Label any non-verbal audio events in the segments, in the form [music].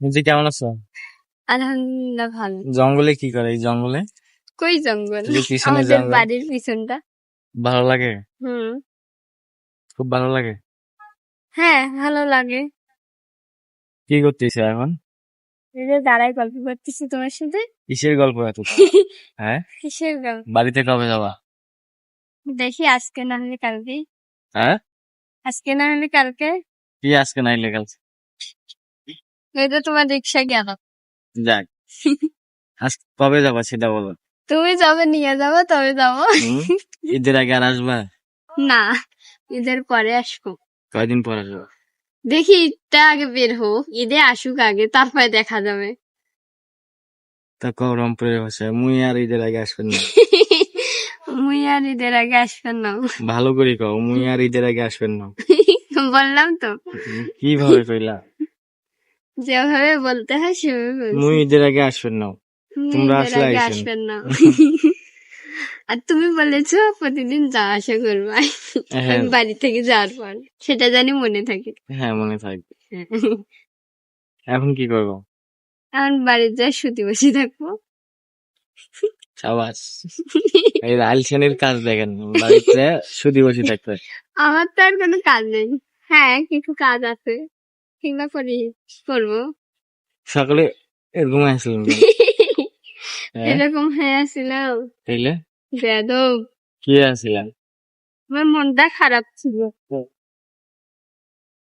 বলছি কেমন আছো? আলহামদুলিল্লাহ ভালো। জঙ্গলে কি করে এই জঙ্গলে? কই জঙ্গল? এই পিছনে আমাদের জঙ্গল বাড়ির পিছনটা। ভালো লাগে? হুম। খুব ভালো লাগে? হ্যাঁ ভালো লাগে। কি করতেছো এখন? এই যে দাঁড়াই গল্প করতেছি তোমার সাথে। কিসের গল্প এত? [laughs] হ্যাঁ? কিসের গল্প? বাড়িতে কবে যাবা? দেখি আজকে না হলে কালকে। হ্যাঁ? আজকে না হলে কালকে। কি আজকে নাইলে কাল তো তোমার রিক্সা গেল যাক। আজ কবে যাবা সেটা বলো। তুমি যাবে নিয়ে যাব তবে যাব। ঈদের আগে আর আসবা? না ঈদের পরে আসব। কয়দিন পর আসবা? দেখি ঈদটা আগে বের হোক ঈদে আসুক আগে তারপরে দেখা যাবে। তা কও রংপুরের ভাষায় মুই আর ঈদের আগে আসবেন না। [laughs] মুই আর ঈদের আগে আসবেন না। ভালো করে কও মুই আর ঈদের আগে আসবেন না। [laughs] বললাম তো। কীভাবে কইলা? যেভাবে বলতে হয় সেভাবে। মুই ঈদের আগে আসবেন না। তোমরা আসলে আসবেন না। আর তুমি বলেছ প্রতিদিন যা আসা করবা। হ্যাঁ। বাড়ি থেকে যাওয়ার পর। সেটা জানি মনে থাকে। হ্যাঁ মনে থাকবে এখন কি করব? এখন বাড়ির যা শুতে বসে থাকব। সাবাস। এই আলসেনের কাজ দেখেন বাড়িতে শুধু বসে থাকতে আমার তো আর কোনো কাজ নেই। হ্যাঁ কিছু কাজ আছে। কিংবা করি করব সকালে এরকম আসলাম [laughs] হ্যাঁ? এরকম হয়ে তাইলে? বেদব কি আমার মনটা খারাপ ছিল।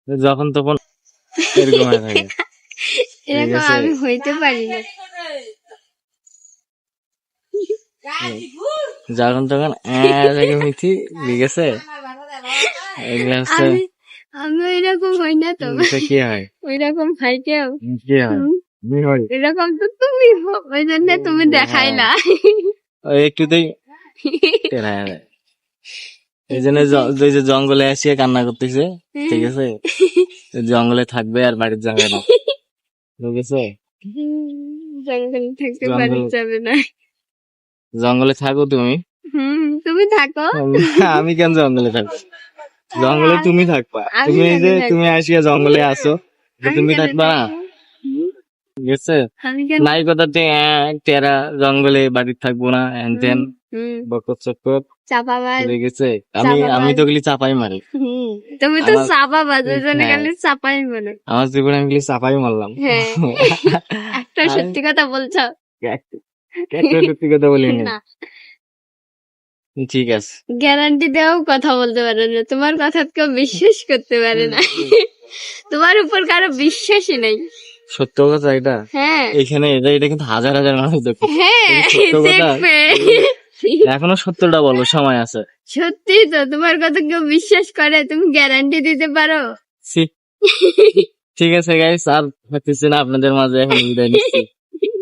যখন তখন এরকম থাকে। [laughs] এরকম আমি হইতে পারি না। যখন তখন এরকম হইছি ঠিক আছে? আমি এরকম হই না তো। কি হয়? ওই রকম হয় কেউ। কি হয়? হুম, আমি হই এরকম তো তুমি ওই জন্য তুমি দেখাইলা ওই একটুতেই টেরা হয়ে। এই জন্য ওই যে জঙ্গলে আসিয়ে কান্না করতেছে ঠিক আছে? জঙ্গলে থাকবে আর বাড়ির যাবে না। ঠিক আছে? জঙ্গল থাকতে জঙ্গল- পারি যাবে না। জঙ্গলে থাকো তুমি। হুম তুমি থাকো। আমি কেন জঙ্গলে থাকব? জঙ্গলে তুমি থাকবা। তুমি যে তুমি আসিয়া জঙ্গলে আসো তুমি থাকবা না? আছে কেন নাই কথাতে আহ, টেরা জঙ্গলে বাড়ি থাকব না হ্যান হুম বকর চক্কর লেগেছে আমি। আমি তো গেলি চাপাই মারি। তুমি তো চাপাবাজ ওই জন্য হ্যাঁ। চাপাই বলে আমার জীবনে আমি গেলি চাপাই মারলাম। হ্যাঁ। [laughs] একটা সত্যি কথা বলছো। একটা সত্যি কথা বলিনি। না। ঠিক আছে। গ্যারান্টি দেওয়াও কথা বলতে পারে না। তোমার কথা কেউ বিশ্বাস করতে পারে না। তোমার উপর কারও বিশ্বাসই নেই। সত্য কথা এটা? হ্যাঁ। এখানে এটা এটা কিন্তু হাজার হাজার মানুষ দেখো। হ্যাঁ? দেখবে এখনও সত্যটা বলো সময় আছে। সত্যি তো তোমার কথা কেউ বিশ্বাস করে তুমি গ্যারান্টি দিতে পারো। ঠিক আছে গাইস আর হচ্ছে না আপনাদের মাঝে এখন বিদায় নিচ্ছি।